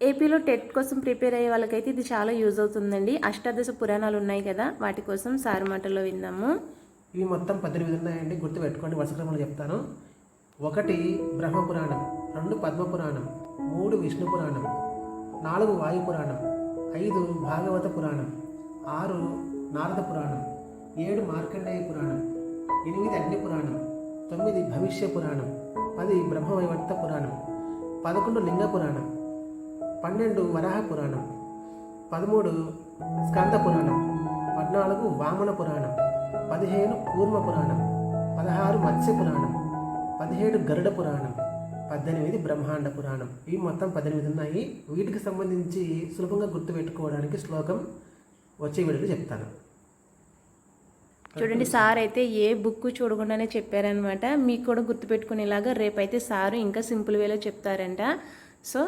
ఏపీలో టెట్ కోసం ప్రిపేర్ అయ్యే వాళ్ళకైతే ఇది చాలా యూజ్ అవుతుందండి. అష్టాదశ పురాణాలు ఉన్నాయి కదా వాటి కోసం సారు మాటలో విందాము. ఇవి మొత్తం పద్దెనిమిది ఉన్నాయండి గుర్తు పెట్టుకోండి వరుస క్రమంలో చెప్తాను. ఒకటి బ్రహ్మ పురాణం రెండు పద్మ పురాణం మూడు విష్ణు పురాణం నాలుగు వాయు పురాణం ఐదు భాగవత పురాణం ఆరు నారద పురాణం ఏడు మార్కండేయ పురాణం ఎనిమిది అగ్ని పురాణం తొమ్మిది భవిష్య పురాణం పది బ్రహ్మవైవర్త పురాణం పదకొండు లింగ పురాణం పన్నెండు వరాహ పురాణం పదమూడు స్కంద పురాణం పద్నాలుగు వామన పురాణం పదిహేను కూర్మ పురాణం పదహారు మత్స్య పురాణం పదిహేడు గరుడ పురాణం పద్దెనిమిది బ్రహ్మాండ పురాణం. ఇవి మొత్తం పద్దెనిమిది ఉన్నాయి. వీటికి సంబంధించి సులభంగా గుర్తుపెట్టుకోవడానికి శ్లోకం వచ్చే వీడియోలో చెప్తాను. చూడండి సార్ అయితే ఏ బుక్ చూడకుండానే చెప్పారనమాట మీకు కూడా గుర్తుపెట్టుకునేలాగా రేపైతే సారు ఇంకా సింపుల్ వేలో చెప్తారంట. సో